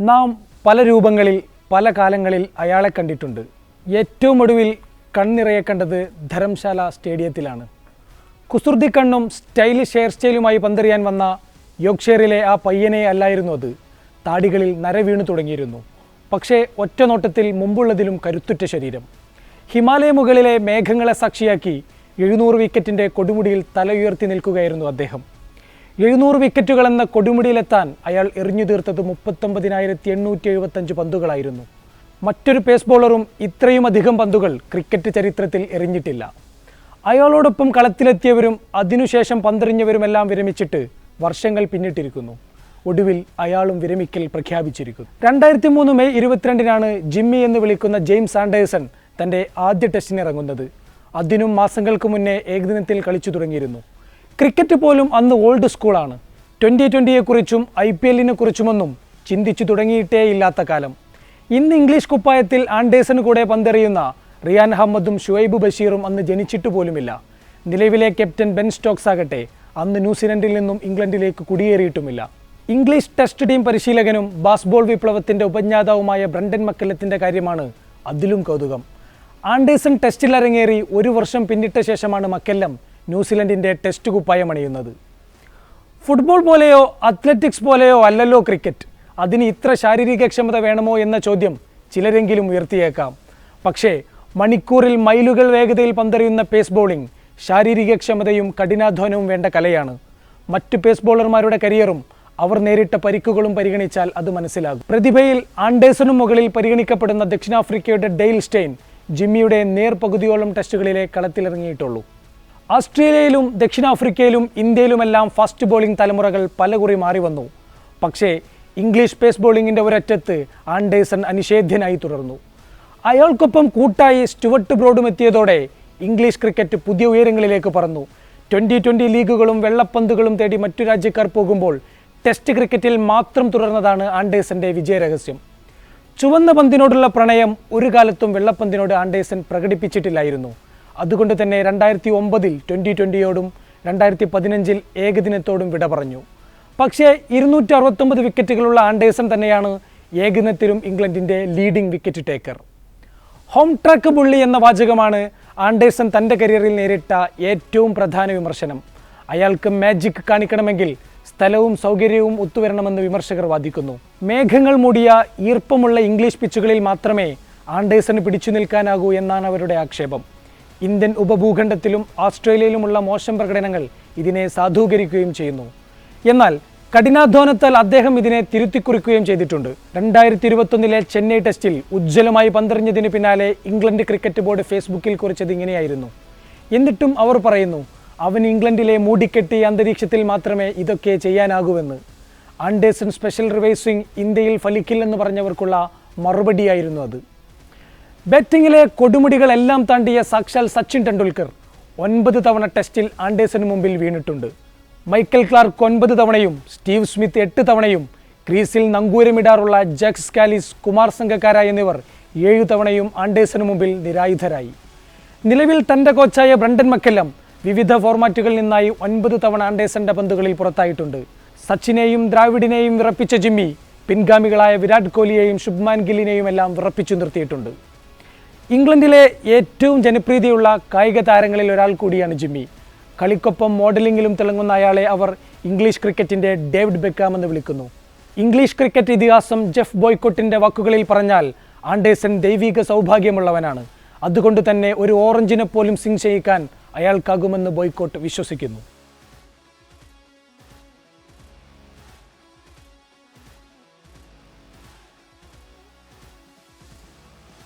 നാം പല രൂപങ്ങളിൽ പല കാലങ്ങളിൽ അയാളെ കണ്ടിട്ടുണ്ട്. ഏറ്റവും ഒടുവിൽ കണ്ണിറയെ കണ്ടത് ധരംശാല സ്റ്റേഡിയത്തിലാണ്. കുസൃതി കണ്ണും സ്റ്റൈലിഷ് ഹെയർ സ്റ്റൈലുമായി പന്തെറിയാൻ വന്ന യോക്ഷെയറിലെ ആ പയ്യനെ അല്ലായിരുന്നു അത്. താടികളിൽ നരവീണു തുടങ്ങിയിരുന്നു. പക്ഷേ ഒറ്റ നോട്ടത്തിൽ മുമ്പുള്ളതിലും കരുത്തുറ്റ ശരീരം. ഹിമാലയ മുകളിലെ മേഘങ്ങളെ സാക്ഷിയാക്കി എഴുന്നൂറ് വിക്കറ്റിന്റെ കൊടുമുടിയിൽ തല ഉയർത്തി നിൽക്കുകയായിരുന്നു അദ്ദേഹം. എഴുന്നൂറ് വിക്കറ്റുകൾ എന്ന കൊടുമുടിയിലെത്താൻ അയാൾ എറിഞ്ഞു തീർത്തത് മുപ്പത്തൊമ്പതിനായിരത്തി എണ്ണൂറ്റി എഴുപത്തഞ്ച് പന്തുകളായിരുന്നു. മറ്റൊരു പേസ് ബോളറും ഇത്രയും അധികം പന്തുകൾ ക്രിക്കറ്റ് ചരിത്രത്തിൽ എറിഞ്ഞിട്ടില്ല. അയാളോടൊപ്പം കളത്തിലെത്തിയവരും അതിനുശേഷം പന്തെറിഞ്ഞവരുമെല്ലാം വിരമിച്ചിട്ട് വർഷങ്ങൾ പിന്നിട്ടിരിക്കുന്നു. ഒടുവിൽ അയാളും വിരമിക്കൽ പ്രഖ്യാപിച്ചിരിക്കുന്നു. രണ്ടായിരത്തി മൂന്ന് മെയ് ഇരുപത്തിരണ്ടിനാണ് ജിമ്മി എന്ന് വിളിക്കുന്ന ജെയിംസ് ആൻഡേഴ്സൺ തന്റെ ആദ്യ ടെസ്റ്റിനിറങ്ങുന്നത്. അതിനും മാസങ്ങൾക്ക് മുന്നേ ഏകദിനത്തിൽ കളിച്ചു തുടങ്ങിയിരുന്നു. ക്രിക്കറ്റ് പോലും അന്ന് ഓൾഡ് സ്കൂളാണ്. ട്വന്റി ട്വന്റിയെക്കുറിച്ചും ഐ പി എല്ലിനെ കുറിച്ചുമൊന്നും ചിന്തിച്ചു തുടങ്ങിയിട്ടേ ഇല്ലാത്ത കാലം. ഇന്ന് ഇംഗ്ലീഷ് കുപ്പായത്തിൽ ആൻഡേഴ്സന് കൂടെ പന്തെറിയുന്ന റിയാൻ അഹമ്മദും ഷുഐബ് ബഷീറും അന്ന് ജനിച്ചിട്ട് പോലുമില്ല. നിലവിലെ ക്യാപ്റ്റൻ ബെൻ സ്റ്റോക്സ് ആകട്ടെ അന്ന് ന്യൂസിലൻഡിൽ നിന്നും ഇംഗ്ലണ്ടിലേക്ക് കുടിയേറിയിട്ടുമില്ല. ഇംഗ്ലീഷ് ടെസ്റ്റ് ടീം പരിശീലകനും ബാസ്ബോൾ വിപ്ലവത്തിന്റെ ഉപജ്ഞാതാവുമായ ബ്രണ്ടൻ മക്കല്ലത്തിന്റെ കാര്യമാണ് അതിലും കൗതുകം. ആൻഡേഴ്സൺ ടെസ്റ്റിൽ അരങ്ങേറി ഒരു വർഷം പിന്നിട്ട ശേഷമാണ് മക്കെല്ലം ന്യൂസിലൻഡിന്റെ ടെസ്റ്റ് കുപ്പായം അണിയുന്നത്. ഫുട്ബോൾ പോലെയോ അത്ലറ്റിക്സ് പോലെയോ അല്ലല്ലോ ക്രിക്കറ്റ്. അതിന് ഇത്ര ശാരീരിക ക്ഷമത വേണമോ എന്ന ചോദ്യം ചിലരെങ്കിലും ഉയർത്തിയേക്കാം. പക്ഷേ മണിക്കൂറിൽ മൈലുകൾ വേഗതയിൽ പന്തെറിയുന്ന പേസ് ബോളിംഗ് ശാരീരിക ക്ഷമതയും കഠിനാധ്വാനവും വേണ്ട കലയാണ്. മറ്റു പേസ് ബോളർമാരുടെ കരിയറും അവർ നേരിട്ട പരിക്കുകളും പരിഗണിച്ചാൽ അത് മനസ്സിലാകും. പ്രതിഭയിൽ ആൻഡേഴ്സണും മുകളിൽ പരിഗണിക്കപ്പെടുന്ന ദക്ഷിണാഫ്രിക്കയുടെ ഡെയിൽ സ്റ്റെയിൻ ജിമ്മിയുടെ നേർപകുതിയോളം ടെസ്റ്റുകളിലെ കളത്തിലിറങ്ങിയിട്ടുള്ളൂ. ഓസ്ട്രേലിയയിലും ദക്ഷിണാഫ്രിക്കയിലും ഇന്ത്യയിലുമെല്ലാം ഫസ്റ്റ് ബോളിംഗ് തലമുറകൾ പലകുറി മാറി വന്നു. പക്ഷേ ഇംഗ്ലീഷ് പേസ് ബോളിംഗിന്റെ ഒരറ്റത്ത് ആൻഡേഴ്സൺ അനിഷേധ്യനായി തുടർന്നു. അയാൾക്കൊപ്പം കൂട്ടായി സ്റ്റുവർട്ട് ബ്രോഡും എത്തിയതോടെ ഇംഗ്ലീഷ് ക്രിക്കറ്റ് പുതിയ ഉയരങ്ങളിലേക്ക് പറന്നു. ട്വന്റി ട്വന്റി ലീഗുകളും വെള്ളപ്പന്തുകളും തേടി മറ്റു രാജ്യക്കാർ പോകുമ്പോൾ ടെസ്റ്റ് ക്രിക്കറ്റിൽ മാത്രം തുടർന്നതാണ് ആൻഡേഴ്സന്റെ വിജയരഹസ്യം. ചുവന്ന പന്തിനോടുള്ള പ്രണയം ഒരു കാലത്തും വെള്ളപ്പന്തിനോട് ആൻഡേഴ്സൺ പ്രകടിപ്പിച്ചിട്ടില്ലായിരുന്നു. അതുകൊണ്ട് തന്നെ രണ്ടായിരത്തി ഒമ്പതിൽ ട്വന്റി ട്വന്റിയോടും രണ്ടായിരത്തി പതിനഞ്ചിൽ ഏകദിനത്തോടും വിട പറഞ്ഞു. പക്ഷേ ഇരുന്നൂറ്റി അറുപത്തൊമ്പത് വിക്കറ്റുകളുള്ള ആൻഡേഴ്സൺ തന്നെയാണ് ഏകദിനത്തിലും ഇംഗ്ലണ്ടിന്റെ leading wicket taker. Home track bully എന്ന വാചകമാണ് ആൻഡേഴ്സൺ തന്റെ കരിയറിൽ നേരിട്ട ഏറ്റവും പ്രധാന വിമർശനം. അയാൾക്ക് മാജിക് കാണിക്കണമെങ്കിൽ സ്ഥലവും സൗകര്യവും ഒത്തുവരണമെന്ന് വിമർശകർ വാദിക്കുന്നു. മേഘങ്ങൾ മൂടിയ ഈർപ്പമുള്ള ഇംഗ്ലീഷ് പിച്ചുകളിൽ മാത്രമേ ആൻഡേഴ്സന് പിടിച്ചു നിൽക്കാനാകൂ എന്നാണ് അവരുടെ ആക്ഷേപം. ഇന്ത്യൻ ഉപഭൂഖണ്ഡത്തിലും ഓസ്ട്രേലിയയിലുമുള്ള മോശം പ്രകടനങ്ങൾ ഇതിനെ സാധൂകരിക്കുകയും ചെയ്യുന്നു. എന്നാൽ കഠിനാധ്വാനത്താൽ അദ്ദേഹം ഇതിനെ തിരുത്തിക്കുറിക്കുകയും ചെയ്തിട്ടുണ്ട്. രണ്ടായിരത്തി ഇരുപത്തൊന്നിലെ ചെന്നൈ ടെസ്റ്റിൽ ഉജ്ജ്വലമായി പന്തെറിഞ്ഞതിന് പിന്നാലെ ഇംഗ്ലണ്ട് ക്രിക്കറ്റ് ബോർഡ് ഫേസ്ബുക്കിൽ കുറിച്ചത് ഇങ്ങനെയായിരുന്നു. എന്നിട്ടും അവർ പറയുന്നു അവൻ ഇംഗ്ലണ്ടിലെ മൂടിക്കെട്ടിയ അന്തരീക്ഷത്തിൽ മാത്രമേ ഇതൊക്കെ ചെയ്യാനാകൂവെന്ന്. ആൻഡേഴ്സൺ സ്പെഷ്യൽ റിവേഴ്സിംഗ് ഇന്ത്യയിൽ ഫലിക്കില്ലെന്ന് പറഞ്ഞവർക്കുള്ള മറുപടിയായിരുന്നു അത്. ബാറ്റിങ്ങിലെ കൊടുമുടികളെല്ലാം താണ്ടിയ സാക്ഷാൽ സച്ചിൻ ടെണ്ടുൽക്കർ ഒൻപത് തവണ ടെസ്റ്റിൽ ആൻഡേഴ്സന് മുമ്പിൽ വീണിട്ടുണ്ട്. മൈക്കൽ ക്ലാർക്ക് ഒൻപത് തവണയും സ്റ്റീവ് സ്മിത്ത് എട്ട് തവണയും ക്രീസിൽ നങ്കൂരമിടാറുള്ള ജക്സ് കാലിസ് കുമാർ സംഘക്കാര എന്നിവർ ഏഴു തവണയും ആൻഡേഴ്സന് മുമ്പിൽ നിരായുധരായി. നിലവിൽ തന്റെ കോച്ചായ ബ്രണ്ടൻ മക്കെല്ലം വിവിധ ഫോർമാറ്റുകളിൽ നിന്നായി ഒൻപത് തവണ ആൻഡേഴ്സന്റെ പന്തുകളിൽ പുറത്തായിട്ടുണ്ട്. സച്ചിനെയും ദ്രാവിഡിനെയും വിറപ്പിച്ച ജിമ്മി പിൻഗാമികളായ വിരാട് കോഹ്ലിയെയും ശുഭ്മാൻ ഗില്ലിനെയും എല്ലാം വിറപ്പിച്ചു നിർത്തിയിട്ടുണ്ട്. ഇംഗ്ലണ്ടിലെ ഏറ്റവും ജനപ്രീതിയുള്ള കായിക താരങ്ങളിൽ ഒരാൾ കൂടിയാണ് ജിമ്മി. കളിക്കൊപ്പം മോഡലിംഗിലും തിളങ്ങുന്ന അയാളെ അവർ ഇംഗ്ലീഷ് ക്രിക്കറ്റിന്റെ ഡേവിഡ് ബെക്കാം എന്ന് വിളിക്കുന്നു. ഇംഗ്ലീഷ് ക്രിക്കറ്റ് ഇതിഹാസം ജെഫ് ബോയ്ക്കോട്ടിന്റെ വാക്കുകളിൽ പറഞ്ഞാൽ ആൻഡേഴ്സൺ ദൈവിക സൗഭാഗ്യമുള്ളവനാണ്. അതുകൊണ്ട് തന്നെ ഒരു ഓറഞ്ചിനെ പോലും സിംഗ് ചെയ്യിക്കാൻ അയാൾക്കാകുമെന്ന് ബോയ്ക്കോട്ട് വിശ്വസിക്കുന്നു.